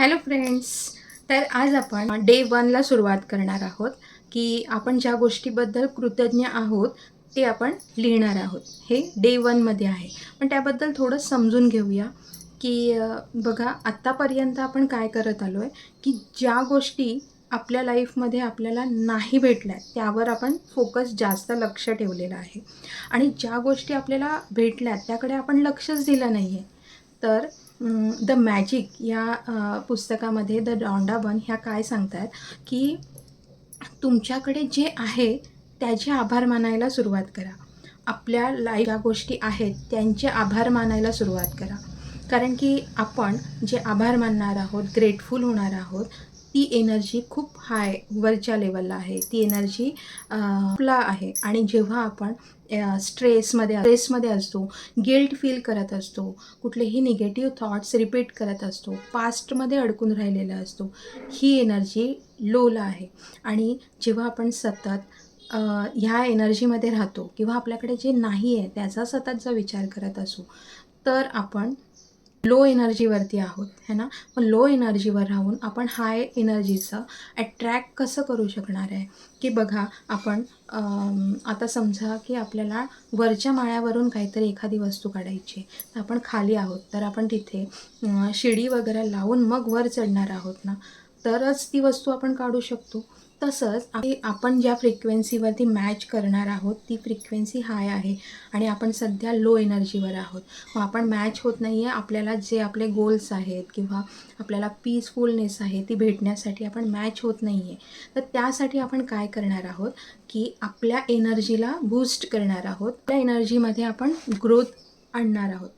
Hello friends तर आज आपण डे वनला सुरुवात करणार आहोत की आपण ज्या गोष्टीबद्दल कृतज्ञ आहोत ते आपण लिहिणार आहोत. हे डे वनमध्ये आहे. पण त्याबद्दल थोडं समजून घेऊया की बघा आत्तापर्यंत आपण काय करत आलो आहे की ज्या गोष्टी आपल्या लाईफमध्ये आपल्याला नाही भेटल्या त्यावर आपण फोकस जास्त लक्ष ठेवलेलं आहे. आणि ज्या गोष्टी आपल्याला भेटल्या त्याकडे आपण लक्षच दिलं नाही आहे तर द मॅजिक या पुस्तकामध्ये द डॉंडाबन ह्या काय सांगतात की तुमच्याकडे जे आहे त्याचे आभार मानायला सुरुवात करा. आपल्या लाईफ ज्या गोष्टी आहेत त्यांचे आभार मानायला सुरुवात करा. कारण की आपण जे आभार मानणार आहोत ग्रेटफुल होणार आहोत ती एनर्जी खूप हाय वरच्या लेवलला आहे. ती एनर्जी आपला आहे. आणि जेव्हा आपण स्ट्रेसमध्ये स्ट्रेसमध्ये असतो गिल्ट फील करत असतो कुठलेही निगेटिव्ह थॉट्स रिपीट करत असतो पास्टमध्ये अडकून राहिलेला असतो ही एनर्जी लोला आहे. आणि जेव्हा आपण सतत ह्या एनर्जीमध्ये राहतो किंवा आपल्याकडे जे नाही आहे त्याचा सतत जर विचार करत असू तर आपण लो एनर्जीवरती आहोत है ना? पण लो एनर्जीवर राहून आपण हाय एनर्जीचं अट्रॅक्ट कसं करू शकणार आहे? की बघा आपण आता समजा की आपल्याला वरच्या माळ्यावरून काहीतरी एखादी वस्तू काढायची आहे. तर आपण खाली आहोत तर आपण तिथे शिडी वगैरे लावून मग वर चढणार आहोत ना? तरच ती वस्तू आपण काढू शकतो. तसंच आपण ज्या फ्रिक्वेन्सीवरती मॅच करणार आहोत ती फ्रिक्वेन्सी हाय आहे आणि आपण सध्या लो एनर्जीवर आहोत. मग आपण मॅच होत नाही आहे आपल्याला जे आपले गोल्स आहेत किंवा आपल्याला पीसफुलनेस आहे ती भेटण्यासाठी आपण मॅच होत नाही आहे तर त्यासाठी आपण काय करणार आहोत? की आपल्या एनर्जीला बूस्ट करणार आहोत. त्या एनर्जीमध्ये आपण ग्रोथ आणणार आहोत.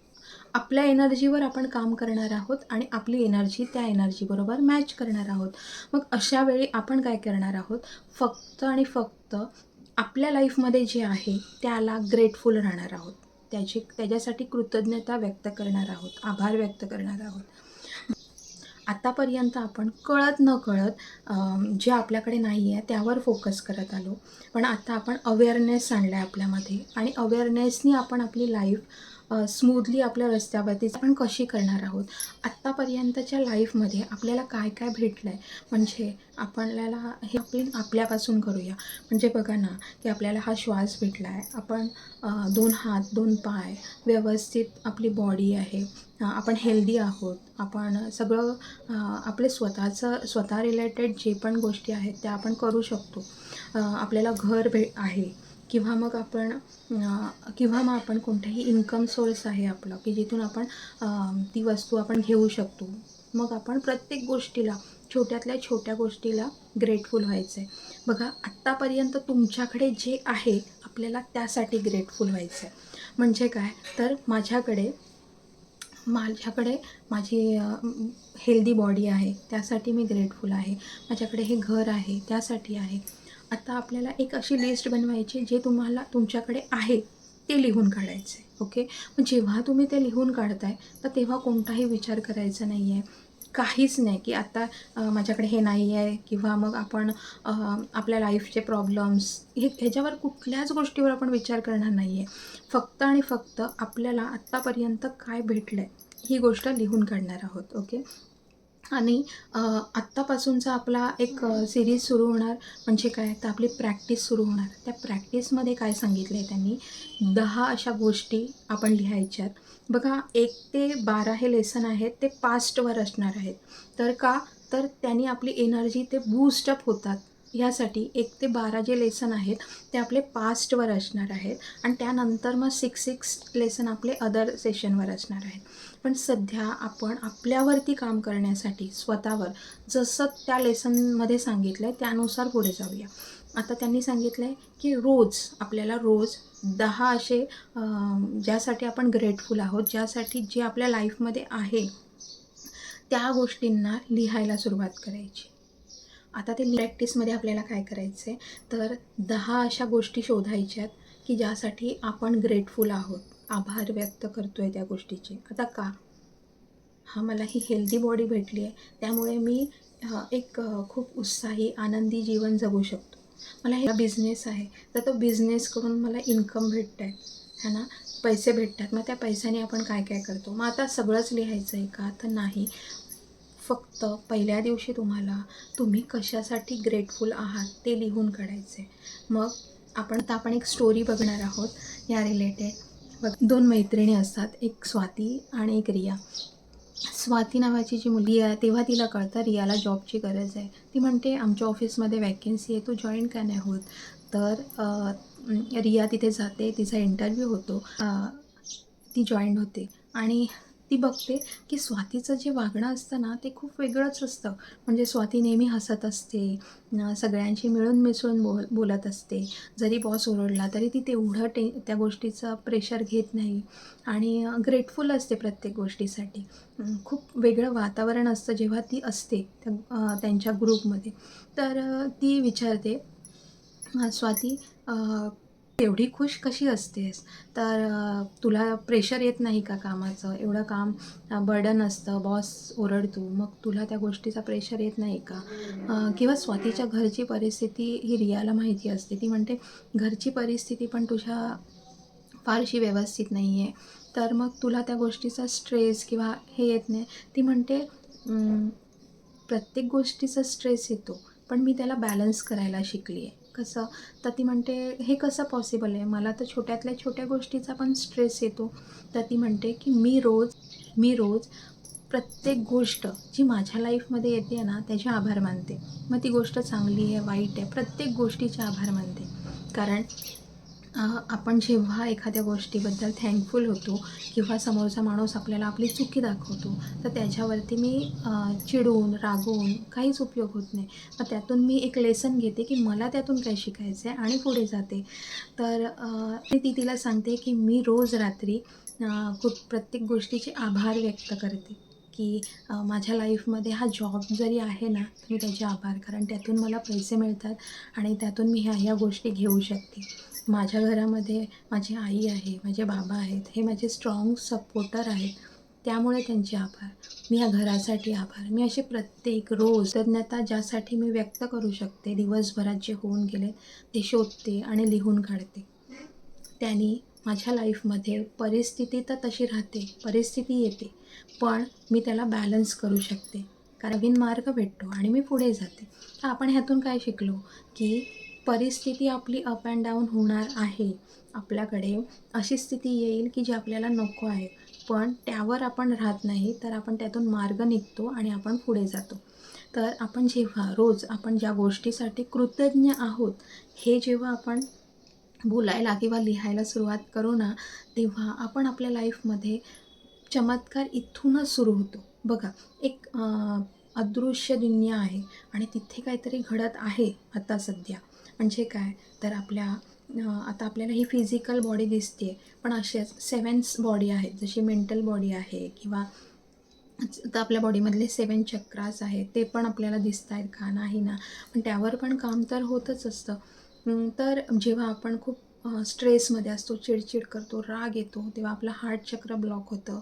आपल्या एनर्जीवर आपण काम करणार आहोत आणि आपली एनर्जी त्या एनर्जीबरोबर मॅच करणार आहोत. मग अशा वेळी आपण काय करणार आहोत? फक्त आणि फक्त आपल्या लाईफमध्ये जे आहे त्याला ग्रेटफुल राहणार आहोत. त्याची त्याच्यासाठी कृतज्ञता व्यक्त करणार आहोत. आभार व्यक्त करणार आहोत. आतापर्यंत आपण कळत न कळत जे आपल्याकडे नाही आहे त्यावर फोकस करत आलो. पण आता आपण अवेअरनेस आणला आहे आपल्यामध्ये. आणि अवेअरनेसनी आपण आपली लाईफ स्मूथली आपल्या रस्त्यावरती आपण कशी करणार आहोत? आत्तापर्यंतच्या लाईफमध्ये आपल्याला काय काय भेटलं आहे म्हणजे आपल्याला हे आपण आपल्यापासून करूया. म्हणजे बघा ना की आपल्याला हा श्वास भेटला आहे आपण दोन हात दोन पाय व्यवस्थित आपली बॉडी आहे. आपण हेल्दी आहोत. आपण सगळं आपले स्वतःचं स्वतः रिलेटेड जे पण गोष्टी आहेत त्या आपण करू शकतो. आपल्याला घर भे आहे. किंवा मग आपण किंवा मग आपण कोणताही इन्कम सोर्स आहे आपला की जिथून आपण ती वस्तू आपण घेऊ शकतो. मग आपण प्रत्येक गोष्टीला छोट्यातल्या छोट्या गोष्टीला ग्रेटफुल व्हायचं आहे बघा आत्तापर्यंत तुमच्याकडे जे आहे आपल्याला त्यासाठी ग्रेटफुल व्हायचं आहे म्हणजे काय? तर माझ्याकडे माझ्याकडे माझी हेल्दी बॉडी आहे त्यासाठी मी ग्रेटफुल आहे. माझ्याकडे हे घर आहे त्यासाठी आहे. आता आपल्याला एक अशी लिस्ट बनवायची जे तुम्हाला तुमच्याकडे आहे ते लिहून काढायचं आहे ओके मग जेव्हा तुम्ही ते लिहून काढताय तर तेव्हा कोणताही विचार करायचा नाही आहे काहीच नाही की आता माझ्याकडे हे नाही आहे किंवा मग आपण आपल्या लाईफचे प्रॉब्लेम्स हे ह्याच्यावर कुठल्याच गोष्टीवर आपण विचार करणार नाही आहे फक्त आणि फक्त आपल्याला आत्तापर्यंत काय भेटलं आहे ही गोष्ट लिहून काढणार आहोत ओके आणि आत्तापासूनचा आपला एक सिरीज सुरू होणार म्हणजे काय? तर आपली प्रॅक्टिस सुरू होणार. त्या प्रॅक्टिसमध्ये काय सांगितलं आहे त्यांनी? दहा अशा गोष्टी आपण लिहायच्यात. बघा एक ते बारा हे लेसन आहेत ते पास्टवर असणार आहेत. तर का? तर त्यांनी आपली एनर्जी ते बूस्टअप होतात. ह्यासाठी एक ते बारा जे लेसन आहेत ते आपले पास्टवर असणार आहेत. आणि त्यानंतर मग सिक्स सिक्स लेसन आपले अदर सेशनवर असणार आहेत. पण सध्या आपण आपल्यावरती काम करण्यासाठी स्वतःवर जसं त्या लेसनमध्ये सांगितलं आहे त्यानुसार पुढे जाऊया. आता त्यांनी सांगितलं आहे की रोज आपल्याला रोज दहा असे ज्यासाठी आपण ग्रेटफुल आहोत ज्यासाठी जे आपल्या लाईफमध्ये आहे त्या गोष्टींना लिहायला सुरुवात करायची. आता ते प्रॅक्टिसमध्ये आपल्याला काय करायचं आहे तर दहा अशा गोष्टी शोधायच्यात की ज्यासाठी आपण ग्रेटफुल आहोत. आभार व्यक्त करतो आहे त्या गोष्टीचे. आता का? हा मला ही हेल्दी बॉडी भेटली आहे त्यामुळे मी एक खूप उत्साही आनंदी जीवन जगू शकतो. मला हे बिझनेस आहे. तर तो बिझनेस करून मला इन्कम भेटत आहे है ना? पैसे भेटतात. मग त्या पैशाने आपण काय काय करतो? मग आता सगळंच लिहायचं आहे का? तर नाही. फक्त पहिल्या दिवशी तुम्हाला तुम्ही कशासाठी ग्रेटफुल आहात ते लिहून काढायचं आहे मग आपण आता आपण एक स्टोरी बघणार आहोत. या रिलेटेड दोन मैत्रिणी असतात एक स्वाती आणि एक रिया. स्वाती नावाची जी मुलगी आहे तेव्हा तिला कळतं रियाला जॉबची गरज आहे. ती म्हणते आमच्या ऑफिसमध्ये वॅकेन्सी आहे तू जॉईन का नाही होत? तर रिया तिथे जाते तिचा इंटरव्ह्यू होतो. ती जॉईन होते. आणि ती बघते की स्वातीचं जे वागणं असतं ना ते खूप वेगळंच असतं. म्हणजे स्वाती नेहमी हसत असते सगळ्यांशी मिळून मिसळून बोल बोलत असते. जरी बॉस ओरडला तरी ती तेवढं टे त्या गोष्टीचं प्रेशर घेत नाही. आणि ग्रेटफुल असते प्रत्येक गोष्टीसाठी. खूप वेगळं वातावरण असतं जेव्हा ती असते त्या त्यांच्या ग्रुपमध्ये तर ती विचारते स्वाती तेवढी खुश कशी असतेस? तर तुला प्रेशर येत नाही का कामाचं? एवढं काम बर्डन असतं बॉस ओरडतो मग तुला त्या गोष्टीचा प्रेशर येत नाही का? किंवा स्वातीच्या घरची परिस्थिती ही रियाला माहिती असते. ती म्हणते घरची परिस्थिती पण तुझ्या फारशी व्यवस्थित नाही आहे तर मग तुला त्या गोष्टीचा स्ट्रेस किंवा हे येत नाही. ती म्हणते प्रत्येक गोष्टीचा स्ट्रेस येतो पण मी त्याला बॅलन्स करायला शिकली आहे कसं? तर ती म्हणते हे कसं पॉसिबल आहे? मला तर छोट्यातल्या छोट्या गोष्टीचा पण स्ट्रेस येतो. तर ती म्हणते की मी रोज मी रोज प्रत्येक गोष्ट जी माझ्या लाईफमध्ये येते ना त्याचे आभार मानते. मग ती गोष्ट चांगली आहे वाईट आहे प्रत्येक गोष्टीचे आभार मानते. कारण आपण जेव्हा एखाद्या गोष्टीबद्दल थँकफुल होतो किंवा समोरचा माणूस आपल्याला आपली चुकी दाखवतो तर त्याच्यावरती मी चिडून रागवून काहीच उपयोग होत नाही. मग त्यातून मी एक लेसन घेते की मला त्यातून काय शिकायचं आहे आणि पुढे जाते. तर मी ती तिला सांगते की मी रोज रात्री खूप कुठ प्रत्येक गोष्टीचे आभार व्यक्त करते की माझ्या लाईफमध्ये हा जॉब जरी आहे ना तर मी त्याचे आभार कारण त्यातून मला पैसे मिळतात आणि त्यातून मी ह्या ह्या गोष्टी घेऊ शकते. माझ्या घरामध्ये माझी आई आहे माझे बाबा आहेत हे माझे स्ट्रॉंग सपोर्टर आहेत. त्यामुळे त्यांचे आभार. मी या घरासाठी आभार. मी असे प्रत्येक रोज तज्ञता ज्यासाठी मी व्यक्त करू शकते दिवसभरात जे होऊन गेले ते शोधते आणि लिहून काढते. त्यांनी माझ्या लाईफमध्ये परिस्थिती तर तशी राहते परिस्थिती येते पण मी त्याला बॅलन्स करू शकते. कारण नवीन मार्ग भेटतो आणि मी पुढे जाते. तर आपण ह्यातून काय शिकलो? की परिस्थिती आपली अप अँड डाऊन होणार आहे आपल्याकडे. अशी स्थिती येईल की जी आपल्याला नको आहे. पण त्यावर आपण राहत नाही तर आपण त्यातून मार्ग निघतो आणि आपण पुढे जातो. तर आपण जेव्हा रोज आपण ज्या गोष्टीसाठी कृतज्ञ आहोत हे जेव्हा आपण बोलायला किंवा लिहायला सुरुवात करू ना तेव्हा आपण आपल्या लाईफमध्ये चमत्कार इथूनच सुरू होतो. बघा एक अदृश्य दुनिया आहे आणि तिथे काहीतरी घडत आहे आता सध्या. म्हणजे काय? तर आपल्या आता आपल्याला ही फिजिकल बॉडी दिसते पण असेच सेवन्स बॉडी आहेत. जशी मेंटल बॉडी आहे किंवा तर आपल्या बॉडीमधले सेवन चक्रास आहेत ते पण आपल्याला दिसत आहेत का? नाही ना. पण त्यावर पण काम तर होतच असतं. तर जेव्हा आपण खूप स्ट्रेसमध्ये असतो चिडचिड करतो राग येतो तेव्हा आपलं हार्ट चक्र ब्लॉक होतं.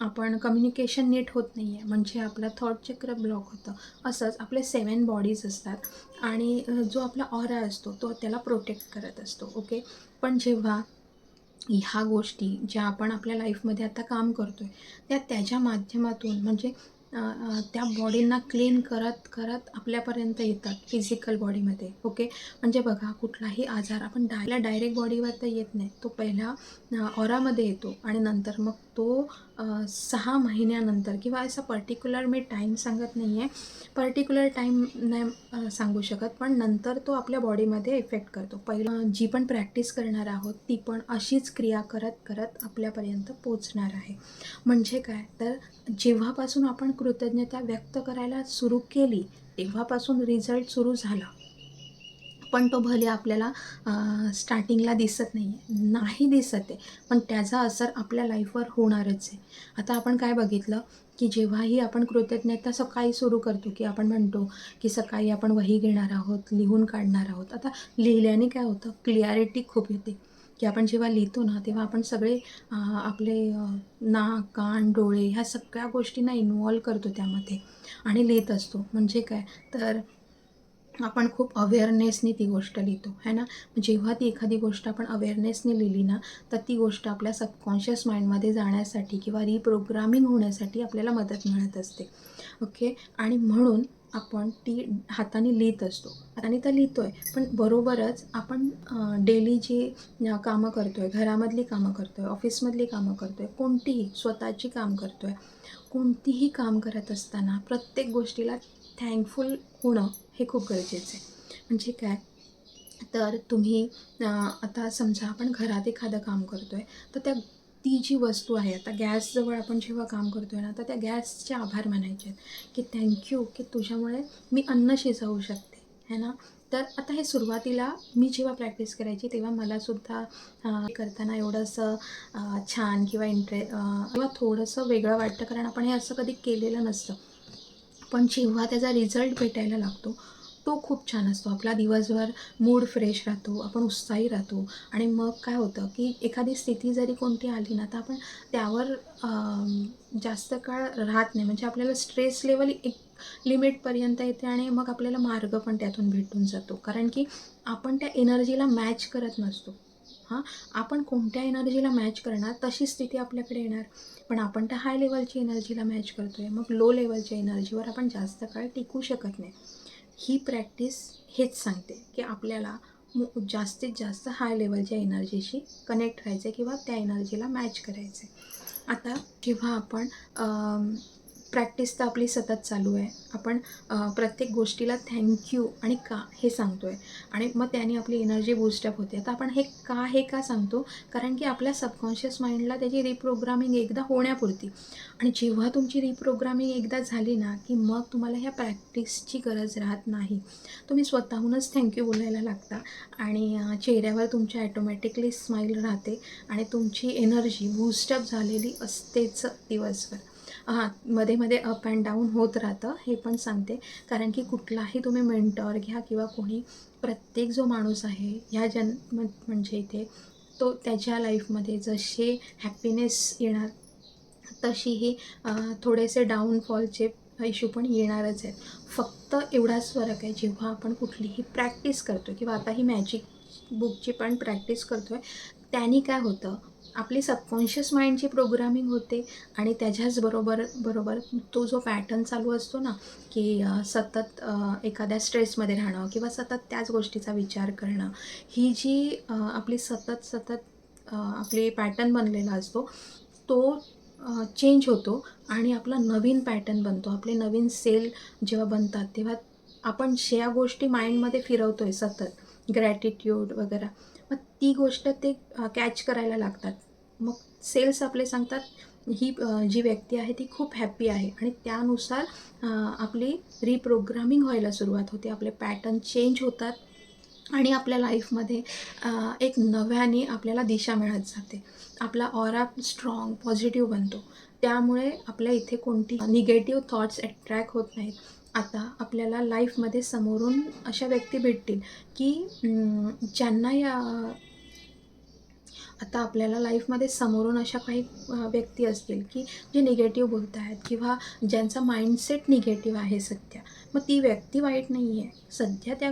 आपण कम्युनिकेशन नीट होत नाही आहे म्हणजे आपलं थॉट चक्र ब्लॉक होतं. असंच आपले सेवन बॉडीज असतात. आणि जो आपला ऑरा असतो तो त्याला प्रोटेक्ट करत असतो ओके पण जेव्हा ह्या गोष्टी ज्या आपण आपल्या लाईफमध्ये आता काम करतो आहे त्या त्याच्या माध्यमातून म्हणजे त्या बॉडींना क्लीन करत करत आपल्यापर्यंत येतात फिजिकल बॉडीमध्ये ओके म्हणजे बघा कुठलाही आजार आपण डायला डायरेक्ट बॉडीवर तर येत नाही. तो पहिला ऑरामध्ये येतो आणि नंतर मग तो सहा महिन्यानंतर किंवा असा पर्टिक्युलर मी टाईम सांगत नाही आहे पर्टिक्युलर टाईम नाही सांगू शकत पण नंतर तो आपल्या बॉडीमध्ये इफेक्ट करतो. पहिलं जी पण प्रॅक्टिस करणार आहोत ती पण अशीच क्रिया करत करत आपल्यापर्यंत पोचणार आहे. म्हणजे काय? तर जेव्हापासून आपण कृतज्ञता व्यक्त करायला सुरू केली तेव्हापासून रिझल्ट सुरू झाला. पण तो भले आपल्याला स्टार्टिंगला दिसत नाही आहे नाही दिसत आहे. पण त्याचा असर आपल्या लाईफवर होणारच आहे. आता आपण काय बघितलं की जेव्हाही आपण कृतज्ञता सकाळी सुरू करतो की आपण म्हणतो की सकाळी आपण वही घेणार आहोत लिहून काढणार आहोत. आता लिहिल्याने काय होतं? क्लिअरिटी खूप येते. की आपण जेव्हा लिहितो ना तेव्हा आपण सगळे आपले नाक कान डोळे ह्या सगळ्या गोष्टींना इन्वॉल्व करतो त्यामध्ये. आणि लिहित असतो. म्हणजे काय? तर आपण खूप अवेअरनेसनी ती गोष्ट लिहितो है ना? जेव्हा ती एखादी गोष्ट आपण अवेअरनेसने लिहिली ना तर ती गोष्ट आपल्या सबकॉन्शियस माइंडमध्ये जाण्यासाठी किंवा रिप्रोग्रामिंग होण्यासाठी आपल्याला मदत मिळत असते. ओके आणि म्हणून आपण ती हाताने लिहित असतो. आणि तर लिहितो आहे पण बरोबरच आपण डेली जी कामं करतो आहे घरामधली कामं करतो आहे ऑफिसमधली कामं करतो आहे कोणतीही स्वतःची काम करतो आहे कोणतीही काम करत असताना प्रत्येक गोष्टीला थँकफुल होणं हे खूप गरजेचं आहे. म्हणजे काय? तर तुम्ही आता समजा आपण घरात एखादं काम करतो आहे तर त्या ती जी वस्तू आहे आता गॅसजवळ आपण जेव्हा काम करतो आहे ना तर त्या गॅसचे आभार मानायचे आहेत. की थँक्यू की तुझ्यामुळे मी अन्न शिजवू शकते. है ना? तर आता हे सुरुवातीला मी जेव्हा प्रॅक्टिस करायची तेव्हा मलासुद्धा करताना एवढंसं छान किंवा इंटरे किंवा थोडंसं वेगळं वाटतं. कारण आपण हे असं कधी केलेलं नसतं. पण जेव्हा त्याचा रिझल्ट भेटायला लागतो तो खूप छान असतो. आपला दिवसभर मूड फ्रेश राहतो आपण उत्साही राहतो. आणि मग काय होतं की एखादी स्थिती जरी कोणती आली ना तर आपण त्यावर जास्त काळ राहत नाही. म्हणजे आपल्याला स्ट्रेस लेवल एक लिमिटपर्यंत येते आणि मग आपल्याला मार्ग पण त्यातून भेटून जातो. कारण की आपण त्या एनर्जीला मॅच करत नसतो. हां आपण कोणत्या एनर्जीला मॅच करणार तशी स्थिती आपल्याकडे येणार. पण आपण त्या हाय लेवलची एनर्जीला मॅच करतो आहे मग लो लेवलच्या एनर्जीवर आपण जास्त काळ टिकू शकत नाही. ही प्रॅक्टिस हेच सांगते की आपल्याला जास्तीत जास्त हाय लेवलच्या एनर्जीशी कनेक्ट राहायचं आहे किंवा त्या एनर्जीला मॅच करायचं आहे आता जेव्हा आपण प्रॅक्टिस तर आपली सतत चालू आहे. आपण प्रत्येक गोष्टीला थँक्यू आणि का हे सांगतो आहे आणि मग त्याने आपली एनर्जी बूस्टअप होते. आता आपण हे का हे का सांगतो? कारण की आपल्या सबकॉन्शियस माइंडला त्याची रिप्रोग्रामिंग एकदा होण्यापुरती. आणि जेव्हा तुमची रिप्रोग्रामिंग एकदा झाली ना की मग तुम्हाला ह्या प्रॅक्टिसची गरज राहत नाही. तुम्ही स्वतःहूनच थँक्यू बोलायला लागता. आणि चेहऱ्यावर तुमच्या ॲटोमॅटिकली स्माईल राहते. आणि तुमची एनर्जी बूस्टअप झालेली असतेच दिवसभर. हां मध्ये मध्ये अप अँड डाऊन होत राहतं हे पण सांगते. कारण की कुठलाही तुम्ही मेंटॉर घ्या किंवा कोणी प्रत्येक जो माणूस आहे ह्या जन म्हणजे इथे तो त्याच्या लाईफमध्ये जसे हॅपीनेस येणार तशीही थोडेसे डाऊनफॉलचे इश्यू पण येणारच आहेत. फक्त एवढाच फरक आहे जेव्हा आपण कुठलीही प्रॅक्टिस करतो किंवा आता ही मॅजिक बुकची पण प्रॅक्टिस करतो आहे त्याने काय होतं आपली सबकॉन्शियस माइंडची प्रोग्रामिंग होते आणि त्याच्याच बरोबर बरोबर तो जो पॅटर्न चालू असतो ना की सतत एखाद्या स्ट्रेसमध्ये राहणं किंवा सतत त्याच गोष्टीचा विचार करणं ही जी आपली सतत सतत आपली पॅटर्न बनलेला असतो तो चेंज होतो आणि आपला नवीन पॅटर्न बनतो. आपले नवीन सेल जेव्हा बनतात तेव्हा आपण ज्या गोष्टी माइंडमध्ये फिरवतो आहे सतत ग्रॅटिट्यूड वगैरे मग ती गोष्ट ते कॅच करायला लागतात. मग सेल्स आपले सांगतात ही जी व्यक्ती आहे ती खूप हॅप्पी आहे. आणि त्यानुसार आपली रिप्रोग्रामिंग व्हायला सुरुवात होते. आपले पॅटर्न चेंज होतात. आणि आपल्या लाईफमध्ये एक नव्याने आपल्याला दिशा मिळत जाते. आपला ऑरा स्ट्रॉंग पॉझिटिव्ह बनतो. त्यामुळे आपल्या इथे कोणती निगेटिव्ह थॉट्स अट्रॅक्ट होत नाहीत. आता आपल्याला लाईफमध्ये समोरून अशा व्यक्ती भेटतील की ज्यांना या आता आपल्याला लाईफमध्ये समोरून अशा काही व्यक्ती असतील की जे निगेटिव्ह बोलत आहेत किंवा ज्यांचा माइंडसेट निगेटिव्ह आहे सध्या मग ती व्यक्ती वाईट नाही आहे सध्या त्या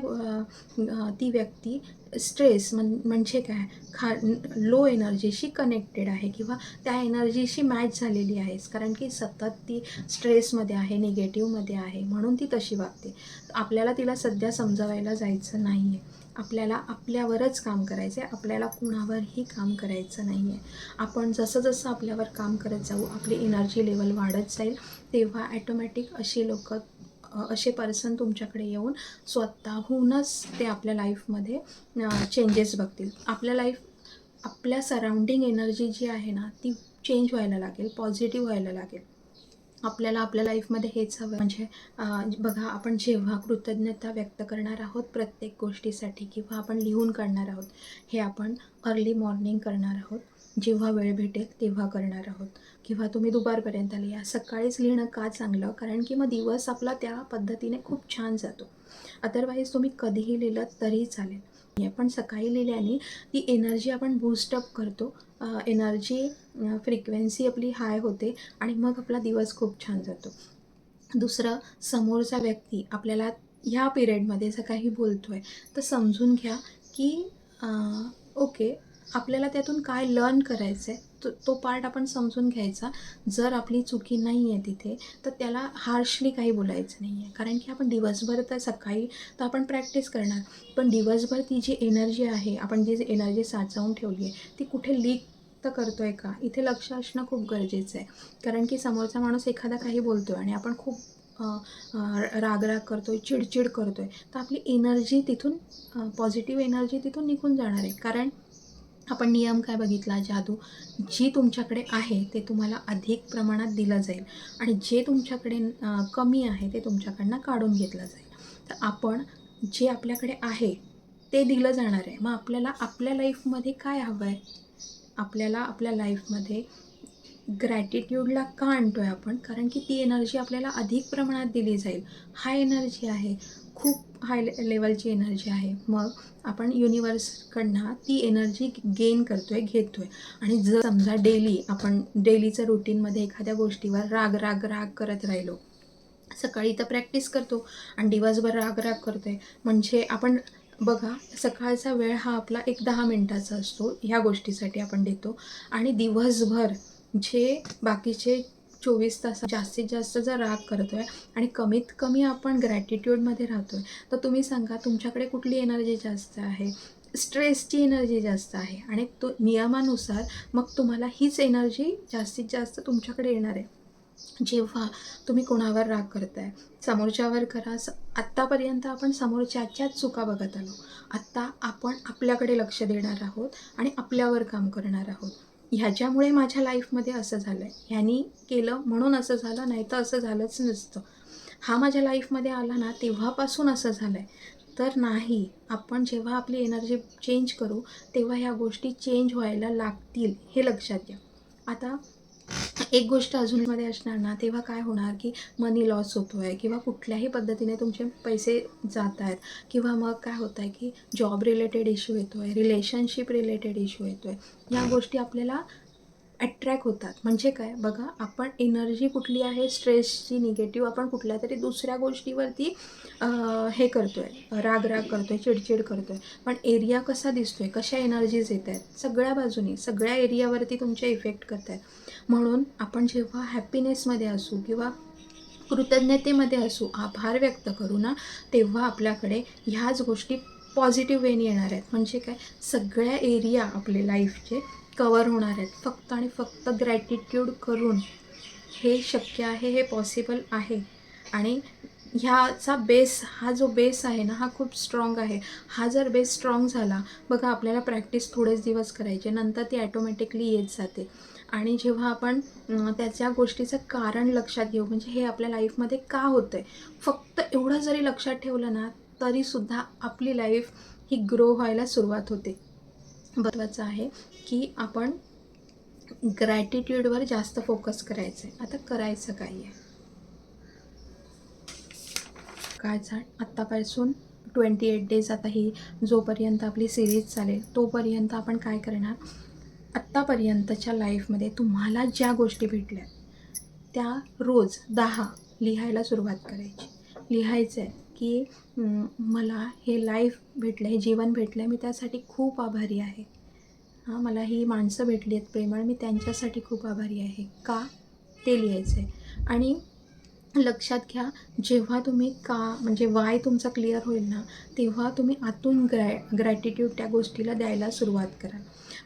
ती व्यक्ती स्ट्रेस म्हण म्हणजे काय? खा लो एनर्जीशी कनेक्टेड आहे किंवा त्या एनर्जीशी मॅच झालेली आहे कारण की सतत ती स्ट्रेसमध्ये आहे निगेटिव्हमध्ये आहे म्हणून ती तशी वागते. आपल्याला तिला सध्या समजवायला जायचं नाही आहे आपल्याला आपल्यावरच काम करायचं आहे आपल्याला कुणावरही काम करायचं नाही आहे आपण जसं जसं आपल्यावर काम करत जाऊ आपली एनर्जी लेवल वाढत जाईल तेव्हा ॲटोमॅटिक अशी लोक असे पर्सन तुमच्याकडे येऊन स्वतःहूनच ते आपल्या लाईफमध्ये चेंजेस बघतील. आपल्या लाईफ आपल्या सराउंडिंग एनर्जी जी आहे ना ती चेंज व्हायला लागेल पॉझिटिव्ह व्हायला लागेल. आपल्याला आपल्या लाईफमध्ये हेच हवं. म्हणजे बघा आपण जेव्हा कृतज्ञता व्यक्त करणार आहोत प्रत्येक गोष्टीसाठी किंवा आपण लिहून काढणार आहोत हे आपण अर्ली मॉर्निंग करणार आहोत. जेव्हा वेळ भेटेल तेव्हा करणार आहोत. किंवा तुम्ही दुपारपर्यंत लिहा. सकाळीच लिहिणं का चांगलं? कारण की मग दिवस आपला त्या पद्धतीने खूप छान जातो. अदरवाईज तुम्ही कधीही लिहिलं तरी चालेल. पण सकाळी लिहिल्याने ती एनर्जी आपण बूस्टअप करतो. एनर्जी फ्रिक्वेन्सी आपली हाय होते आणि मग आपला दिवस खूप छान जातो. दुसरं समोरचा व्यक्ती आपल्याला ह्या पिरियडमध्ये जर काही बोलतो आहे तर समजून घ्या की ओके आपल्याला त्यातून काय लर्न करायचं आहे तो तो पार्ट आपण समजून घ्यायचा. जर आपली चुकी नाही आहे तिथे तर त्याला हार्शली काही बोलायचं नाही आहे कारण की आपण दिवसभर तर सकाळी तर आपण प्रॅक्टिस करणार. पण दिवसभर ती जी एनर्जी आहे आपण जी एनर्जी साचवून ठेवली आहे ती कुठे लीक तर करतो आहे का? इथे लक्ष असणं खूप गरजेचं आहे. कारण की समोरचा माणूस एखादा काही बोलतो आहे आणि आपण खूप रागराग करतो आहे चिडचिड करतो आहे तर आपली एनर्जी तिथून पॉझिटिव्ह एनर्जी तिथून निघून जाणार आहे. कारण आपण नियम काय बघितला? जादू. जी तुमच्याकडे आहे ते तुम्हाला अधिक प्रमाणात दिलं जाईल. आणि जे तुमच्याकडे कमी आहे ते तुमच्याकडनं काढून घेतलं जाईल. तर आपण जे आपल्याकडे आहे ते दिलं जाणार आहे. मग आपल्याला आपल्या लाईफमध्ये काय हवं आहे आपल्याला आपल्या लाईफमध्ये ग्रॅटिट्यूडला का आणतो आहे आपण? कारण की ती एनर्जी आपल्याला अधिक प्रमाणात दिली जाईल. हाय एनर्जी आहे. खूप हाय लेवलची एनर्जी आहे. मग आपण युनिवर्सकडनं ती एनर्जी गेन करतो आहे घेतो आहे आणि जर समजा डेली आपण डेलीचं रुटीनमध्ये एखाद्या गोष्टीवर राग राग राग करत राहिलो. सकाळी तर प्रॅक्टिस करतो आणि दिवसभर राग राग करतो आहे म्हणजे आपण बघा सकाळचा वेळ हा आपला एक दहा मिनटाचा असतो. ह्या गोष्टीसाठी आपण देतो. आणि दिवसभर जे बाकीचे चोवीस तास जास्तीत जास्त जर राग करतो आहे आणि कमीत कमी आपण ग्रॅटिट्यूडमध्ये राहतो आहे तर तुम्ही सांगा तुमच्याकडे कुठली एनर्जी जास्त आहे? स्ट्रेसची एनर्जी जास्त आहे आणि तो नियमानुसार मग तुम्हाला हीच एनर्जी जास्तीत जास्त तुमच्याकडे येणार आहे. जेव्हा तुम्ही कोणावर राग करताय समोरच्यावर करा. स आत्तापर्यंत आपण समोरच्याच्याच चुका बघत आलो. आत्ता आपण आपल्याकडे लक्ष देणार आहोत आणि आपल्यावर काम करणार आहोत. ह्याच्यामुळे माझ्या लाईफमध्ये असं झालं आहे ह्यानी केलं म्हणून असं झालं नाही तर असं झालंच नसतं. हा माझ्या लाईफमध्ये आला ना तेव्हापासून असं झालं आहे तर नाही आपण जेव्हा आपली एनर्जी चेंज करू तेव्हा ह्या गोष्टी चेंज व्हायला लागतील हे लक्षात घ्या. आता एक गोष्ट अजूनमध्ये असणार ना तेव्हा काय होणार की मनी लॉस होतो आहे किंवा कुठल्याही पद्धतीने तुमचे पैसे जात आहेत किंवा मग काय होतं आहे की जॉब रिलेटेड इश्यू येतो आहे रिलेशनशिप रिलेटेड इश्यू येतो आहे या गोष्टी आपल्याला अट्रॅक्ट होतात. म्हणजे काय? बघा आपण एनर्जी कुठली आहे? स्ट्रेसची निगेटिव्ह आपण कुठल्या तरी दुसऱ्या गोष्टीवरती हे करतो आहे राग राग करतो आहे चिडचिड करतो आहे पण एरिया कसा दिसतो आहे कशा एनर्जीज येत आहेत सगळ्या बाजूनी सगळ्या एरियावरती तुमचे इफेक्ट करत आहेत म्हणून आपण जेव्हा हॅपीनेसमध्ये असू किंवा कृतज्ञतेमध्ये असू आभार व्यक्त करू ना तेव्हा आपल्याकडे ह्याच गोष्टी पॉझिटिव्ह वेने येणार आहेत. म्हणजे काय? सगळ्या एरिया आपले लाईफचे कवर होणार आहेत. फक्त आणि फक्त ग्रॅटिट्यूड करून हे शक्य आहे हे पॉसिबल आहे. आणि ह्याचा बेस हा जो बेस आहे ना हा खूप स्ट्रॉंग आहे. हा जर बेस स्ट्रॉंग झाला बघा आपल्याला प्रॅक्टिस थोडेच दिवस करायचे नंतर ती ॲटोमॅटिकली येत जाते. आणि जेव्हा आपण त्याच्या गोष्टीचं कारण लक्षात घेऊ म्हणजे हे आपल्या लाईफमध्ये का होतं आहे फक्त एवढं जरी लक्षात ठेवलं ना तरीसुद्धा आपली लाईफ ही ग्रो व्हायला सुरुवात होते. महत्त्वाचं आहे की आपण ग्रॅटिट्यूडवर जास्त फोकस करायचं आहे आता करायचं काय आहे? काय झाड? आत्तापासून ट्वेंटी एट डेज आता ही जोपर्यंत आपली सिरीज चालेल तोपर्यंत आपण काय करणार? आत्तापर्यंतच्या लाईफमध्ये तुम्हाला ज्या गोष्टी भेटल्या त्या रोज दहा लिहायला सुरुवात करायची. लिहायचं आहे की मला हे लाईफ भेटलं हे जीवन भेटलं आहे मी त्यासाठी खूप आभारी आहे. हां मला ही माणसं भेटली आहेत प्रेमळ. मी त्यांच्यासाठी खूप आभारी आहे. का? ते लिहायचं आहे आणि लक्षात घ्या जेव्हा तुम्ही का म्हणजे वाय तुमचा क्लिअर होईल ना तेव्हा तुम्ही आतून ग्रॅ ग्रॅटिट्यूड त्या गोष्टीला द्यायला सुरुवात करा.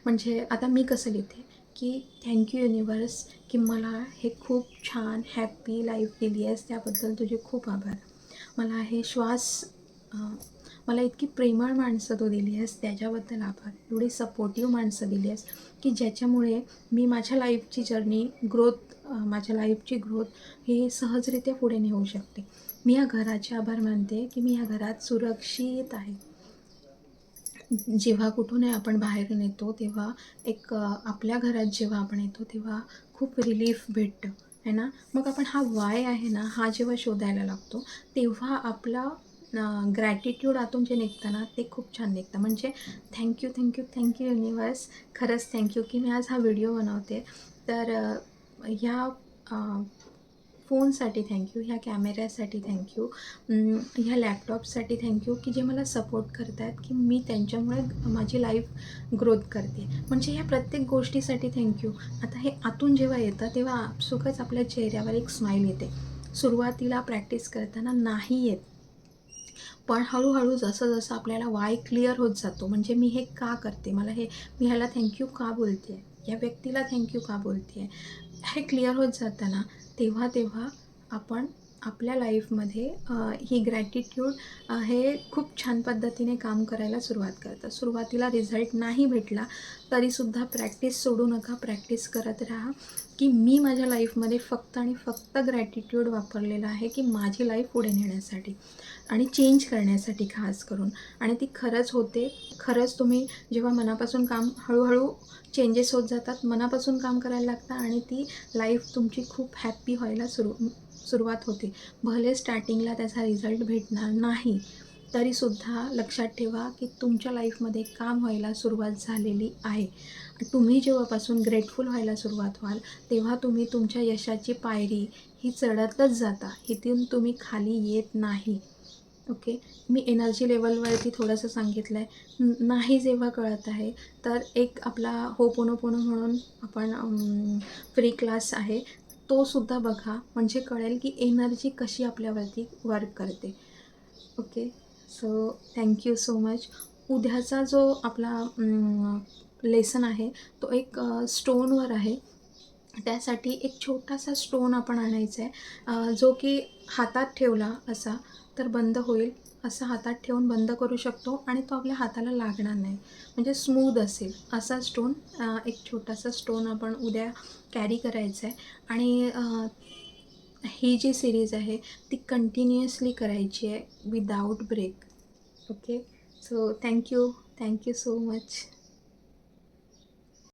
म्हणजे आता मी कसं लिहिते की थँक्यू युनिवर्स की मला हे खूप छान हॅपी लाईफ दिली आहेस त्याबद्दल तुझे खूप आभार. मला हे श्वास मला इतकी प्रेमळ माणसं तू दिली आहेस त्याच्याबद्दल आभार. एवढी सपोर्टिव्ह माणसं दिली आहेस की ज्याच्यामुळे मी माझ्या लाईफची जर्नी ग्रोथ माझ्या लाईफची ग्रोथ ही सहजरित्या पुढे नेऊ शकते. मी या घराचे आभार मानते की मी या घरात सुरक्षित आहे. जेव्हा कुठून आपण बाहेरून येतो तेव्हा एक आपल्या घरात जेव्हा आपण येतो तेव्हा खूप रिलीफ भेटतं आहे ना? मग आपण हा वाय आहे ना हा जेव्हा शोधायला लागतो तेव्हा आपला ग्रॅटिट्यूड आतून जे निघतं ना ते खूप छान निघतं. म्हणजे thank you thank you thank you universe खरंच थँक्यू की मी आज हा व्हिडिओ बनवते. तर ह्या फोनसाठी थँक्यू ह्या कॅमेऱ्यासाठी थँक्यू ह्या लॅपटॉपसाठी थँक्यू की जे मला सपोर्ट करत आहेत की मी त्यांच्यामुळे माझी लाईफ ग्रोथ करते. म्हणजे ह्या प्रत्येक गोष्टीसाठी थँक्यू आता हे आतून जेव्हा येतं तेव्हा आपसुकच आपल्या चेहऱ्यावर एक स्माईल येते. सुरुवातीला प्रॅक्टिस करताना नाही येत. पण हळूहळू जसं जसं आपल्याला वाय क्लिअर होत जातो म्हणजे मी हे का करते? मला हे मी ह्याला थँक्यू का बोलते आहे या व्यक्तीला थँक्यू का बोलते आहे हे क्लिअर होत जाताना तेव्हा तेव्हा आपण आपल्या लाईफमध्ये ही ग्रॅटिट्यूड हे खूप छान पद्धतीने काम करायला सुरुवात करतं. सुरुवातीला रिझल्ट नाही भेटला तरीसुद्धा प्रॅक्टिस सोडू नका प्रॅक्टिस करत राहा. की मी माझ्या लाईफमध्ये फक्त आणि फक्त ग्रॅटिट्यूड वापरलेलं आहे की माझी लाईफ पुढे नेण्यासाठी आणि चेंज करण्यासाठी खास करून. आणि ती खरंच होते. खरंच तुम्ही जेव्हा मनापासून काम हळूहळू चेंजेस होत जातात मनापासून काम करायला लागतं आणि ती लाईफ तुमची खूप हॅप्पी व्हायला सुरू सुरुवात होते. भले स्टार्टिंगला त्याचा रिझल्ट भेटणार नाही तरीसुद्धा लक्षात ठेवा की तुमच्या लाईफमध्ये काम व्हायला सुरुवात झालेली आहे. तुम्ही जेव्हापासून ग्रेटफुल व्हायला सुरुवात व्हाल तेव्हा तुम्ही तुमच्या यशाची पायरी ही चढतच जाता. इथून तुम्ही खाली येत नाही. ओके मी एनर्जी लेवलवरती थोडंसं सांगितलं आहे नाही जेव्हा कळत आहे तर एक आपला हो पोनो पोनो म्हणून आपण फ्री क्लास आहे. तो सुद्धा बघा. म्हणजे कळेल की एनर्जी कशी आपल्यावरती वर्क करते. Okay so thank you so much उद्याचा जो आपला लेसन आहे तो एक स्टोनवर आहे. त्यासाठी एक छोटासा स्टोन आपण आणायचा आहे जो की हातात ठेवला असा तर बंद होईल. असं हातात ठेवून बंद करू शकतो आणि तो आपल्या हाताला लागणार नाही. म्हणजे स्मूद असेल. असा स्टोन एक छोटासा स्टोन आपण उद्या कॅरी करायचा आहे आणि ही जी सिरीज आहे ती कंटिन्युअसली करायची आहे without break okay so thank you thank you so much